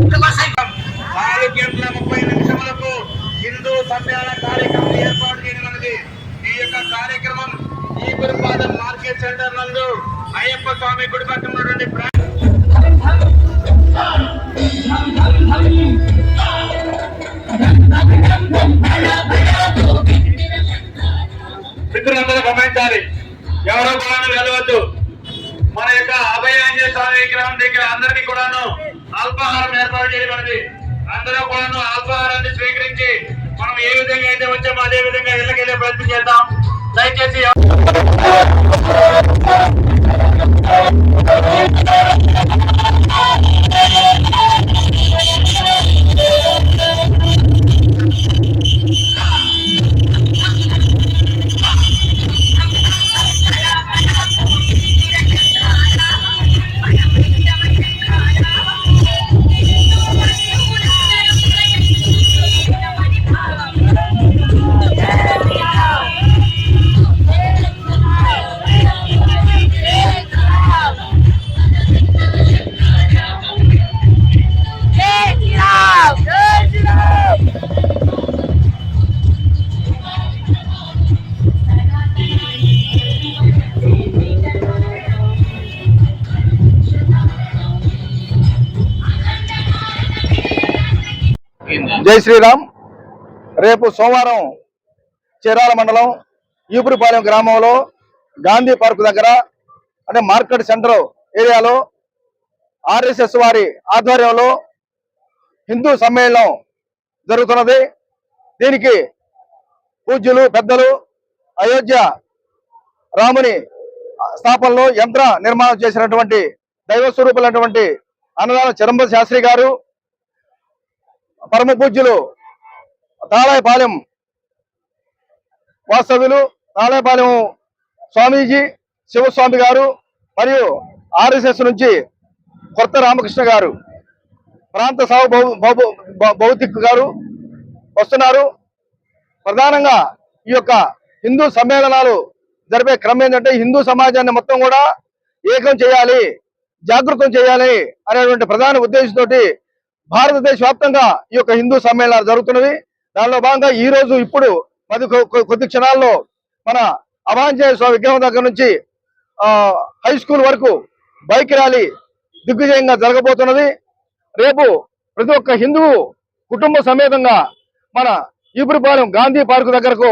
నాలుగు గంటల ముప్పై నిమిషములకు హిందూ సమ్మేళన కార్యక్రమం ఏర్పాటు చేయనున్నది ఈ యొక్క కార్యక్రమం. ఈ గురుపాదం మార్కెట్ సెంటర్ నందు అయ్యప్ప స్వామి గుడి పక్కన ఉన్నటువంటి మిత్రులందరూ గమనించాలి. ఎవరో కూడా వెళ్ళవద్దు. మన యొక్క అభయాంజనేయ స్వామి విగ్రహం దగ్గర అందరికీ కూడాను అల్పాహారం ఏర్పాటు చేయబడింది అందరూ కూడా అల్పాహారాన్ని స్వీకరించి మనం ఏ విధంగా అయితే వచ్చామో అదే విధంగా ఇళ్ళకెళ్ళే ప్రయత్నం చేద్దాం. దయచేసి జై శ్రీరామ్. రేపు సోమవారం చీరాల మండలం ఈపురిపాలెం గ్రామంలో గాంధీ పార్క్ దగ్గర అంటే మార్కెట్ సెంటర్ ఏరియాలో ఆర్ఎస్ఎస్ వారి ఆధ్వర్యంలో హిందూ సమ్మేళనం జరుగుతున్నది. దీనికి పూజ్యులు పెద్దలు అయోధ్య రాముని స్థాపనలో యంత్ర నిర్మాణం చేసినటువంటి దైవ స్వరూపులైనటువంటి అన్నదాన చిరంబ శాస్త్రి గారు పరమ పూజ్యులు తాళాయపాలెం వాస్తవ్యులు తాళాయపాలెం స్వామీజీ శివస్వామి గారు మరియు ఆర్ఎస్ఎస్ నుంచి కొత్త రామకృష్ణ గారు ప్రాంత సాగు భౌతిక్ గారు వస్తున్నారు. ప్రధానంగా ఈ యొక్క హిందూ సమ్మేళనాలు జరిపే క్రమం ఏంటంటే హిందూ సమాజాన్ని మొత్తం కూడా ఏకం చేయాలి జాగృతం చేయాలి అనేటువంటి ప్రధాన ఉద్దేశంతో భారతదేశ వ్యాప్తంగా ఈ యొక్క హిందూ సమ్మేళనాలు జరుగుతున్నవి. దానిలో భాగంగా ఈ రోజు ఇప్పుడు పది కొద్ది క్షణాల్లో మన అభాంజనేయ స్వామి విగ్రహం దగ్గర నుంచి హై స్కూల్ వరకు బైక్ ర్యాలీ దిగ్విజయంగా జరగబోతున్నది. రేపు ప్రతి ఒక్క హిందువు కుటుంబ సమేతంగా మన ఈపురిపాలెం గాంధీ పార్కు దగ్గరకు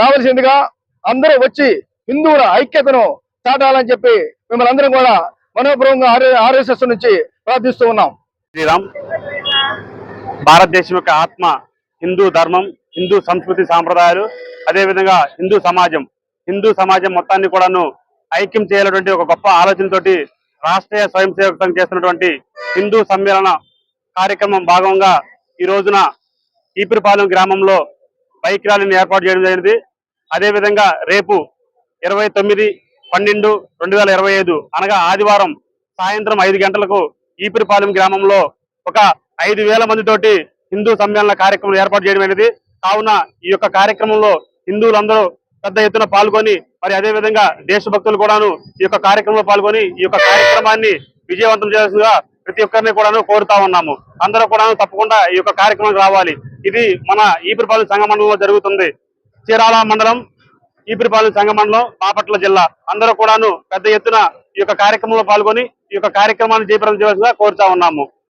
రావాల్సిందిగా అందరూ వచ్చి హిందువుల ఐక్యతను చాటాలని చెప్పి మిమ్మల్ని అందరం కూడా మనోపూర్వకంగా ఆర్ఎస్ఎస్ నుంచి ప్రార్థిస్తూ ఉన్నాం. శ్రీరామ్. భారతదేశం యొక్క ఆత్మ హిందూ ధర్మం హిందూ సంస్కృతి సాంప్రదాయాలు అదేవిధంగా హిందూ సమాజం. హిందూ సమాజం మొత్తాన్ని కూడాను ఐక్యం చేయాలటువంటి ఒక గొప్ప ఆలోచనతోటి రాష్ట్రీయ స్వయం సేవక సంఘం చేస్తున్నటువంటి హిందూ సమ్మేళన కార్యక్రమం భాగంగా ఈ రోజున ఈపిరిపాలెం గ్రామంలో బైక్ ర్యాలీని ఏర్పాటు చేయడం జరిగింది. అదేవిధంగా రేపు ఇరవై తొమ్మిది పన్నెండు రెండు వేల ఇరవై ఐదు అనగా ఆదివారం సాయంత్రం ఐదు గంటలకు ఈపిరిపాలెం గ్రామంలో ఒక ఐదు వేల మందితోటి హిందూ సమ్మేళన కార్యక్రమం ఏర్పాటు చేయడం అనేది కావున ఈ యొక్క కార్యక్రమంలో హిందువులందరూ పెద్ద ఎత్తున పాల్గొని మరి అదే విధంగా దేశభక్తులు కూడాను ఈ యొక్క కార్యక్రమంలో పాల్గొని ఈ యొక్క కార్యక్రమాన్ని విజయవంతం చేయాల్సిందిగా ప్రతి ఒక్కరిని కూడాను కోరుతా ఉన్నాము. అందరూ కూడాను తప్పకుండా ఈ యొక్క కార్యక్రమం రావాలి. ఇది మన ఈపిరిపాలెం సంఘ మండలంలో జరుగుతుంది. చీరాల మండలం ఈపిరిపాలెం సంఘ మండలం బాపట్ల జిల్లా. అందరూ కూడాను పెద్ద ఎత్తున ఈ యొక్క కార్యక్రమంలో పాల్గొని ఈ యొక్క కార్యక్రమాన్ని జయప్రదం చేయాల్సిందిగా కోరుతా ఉన్నాము.